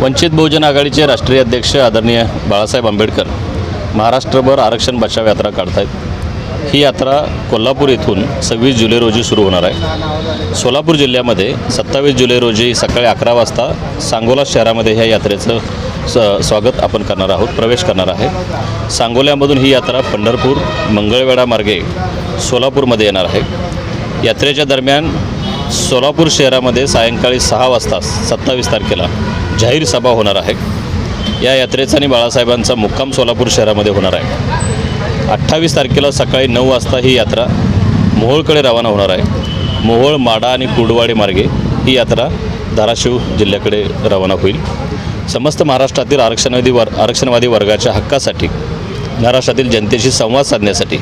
वंचित बहुजन आघाडीचे राष्ट्रीय अध्यक्ष आदरणीय बाळासाहेब आंबेडकर महाराष्ट्रभर आरक्षण बचाव यात्रा काढतायत. ही यात्रा कोल्हापूर येथून सव्वीस जुलै रोजी सुरू होणार आहे. सोलापूर जिल्ह्यामध्ये सत्तावीस जुलै रोजी सकाळी अकरा वाजता सांगोला शहरामध्ये ह्या यात्रेचं स स्वागत आपण करणार आहोत प्रवेश करणार आहे. सांगोल्यामधून ही यात्रा पंढरपूर मंगळवेढा मार्गे सोलापूरमध्ये येणार आहे. यात्रेच्या दरम्यान सोलापूर शहरामध्ये सायंकाळी सहा वाजता सत्तावीस तारखेला जाहीर सभा होणार आहे. या यात्रेचा आणि बाळासाहेबांचा मुक्काम सोलापूर शहरामध्ये होणार आहे. अठ्ठावीस तारखेला सकाळी नऊ वाजता ही यात्रा मोहोळकडे रवाना होणार आहे. मोहोळ माडा आणि कुडवाडी मार्गे ही यात्रा धाराशिव जिल्ह्याकडे रवाना होईल. समस्त महाराष्ट्रातील आरक्षणवादी वर आरक्षणवादी वर्गाच्या हक्कासाठी महाराष्ट्रातील जनतेशी संवाद साधण्यासाठी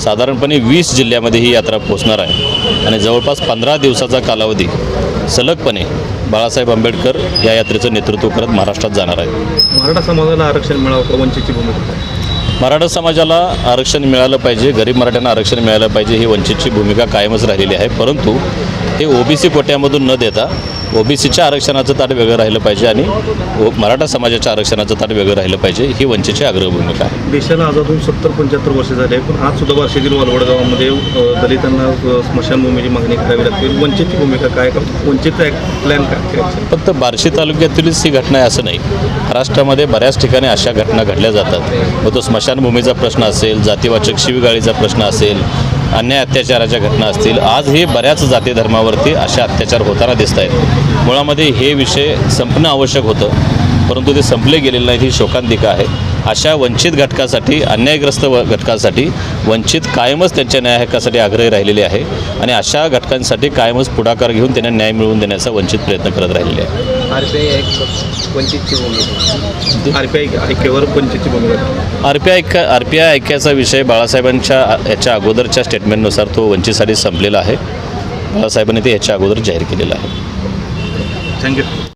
साधारणपणे वीस जिल्ह्यामध्ये ही यात्रा पोचणार आहे. आणि जवळपास पंधरा दिवसाचा कालावधी सलगपणे बाळासाहेब आंबेडकर या यात्रेचं नेतृत्व करत महाराष्ट्रात जाणार आहे. मराठा समाजाला आरक्षण मिळावं वंचितची भूमिका? मराठा समाजाला आरक्षण मिळालं पाहिजे गरीब मराठ्यांना आरक्षण मिळालं पाहिजे ही वंचितची भूमिका कायमच राहिलेली आहे. परंतु हे ओबीसी कोट्यामधून न देता ओबीसीच्या आरक्षणाचं ताट वेगळं राहिलं पाहिजे आणि मराठा समाजाच्या आरक्षणाचं ताट वेगळं राहिलं पाहिजे ही वंचितची आग्रह भूमिका आहे. देशाला आझाद होऊन सत्तर पंच्याहत्तर वर्ष झाले पण आज सुद्धा बार्शीतील वालवड गावामध्ये अ, दलितांना स्मशानभूमीची मागणी करावी लागते. वंचितची भूमिका काय? का वंचितचा प्लॅन काय? फक्त बार्शी तालुक्यातीलच ही घटना आहे असं नाही. महाराष्ट्रामध्ये बऱ्याच ठिकाणी अशा घटना घडल्या जातात. मग तो स्मशानभूमीचा प्रश्न असेल जातीवाचक शिवीगाळीचा प्रश्न असेल अन्याय अत्याचाराच्या घटना असतील आज हे बऱ्याच जाती धर्मावरती अशा अत्याचार होताना दिसत आहेत मुळामध्ये हे विषय संपणं आवश्यक होतं. परंतु ते संपले गेलेले नाहीत ही शोकांतिका आहे. अशा वंचित घटकासाठी अन्यायग्रस्त व घटकासाठी वंचित कायमच त्यांच्या न्याय हक्कासाठी आग्रही राहिलेले आहे आणि अशा घटकांसाठी कायमच पुढाकार घेऊन त्यांना न्याय मिळवून देण्याचा वंचित प्रयत्न करत राहिलेले आहे. आर पी आय वंचितची भूमिका. ऐक्यावर वंचितची भूमिका. ऐका आर पी आय ऐक्याचा विषय बाळासाहेबांच्या याच्या अगोदरच्या स्टेटमेंटनुसार तो वंचितसाठी संपलेला आहे. बाळासाहेबांनी ते याच्या अगोदर जाहीर केलेला आहे. थँक्यू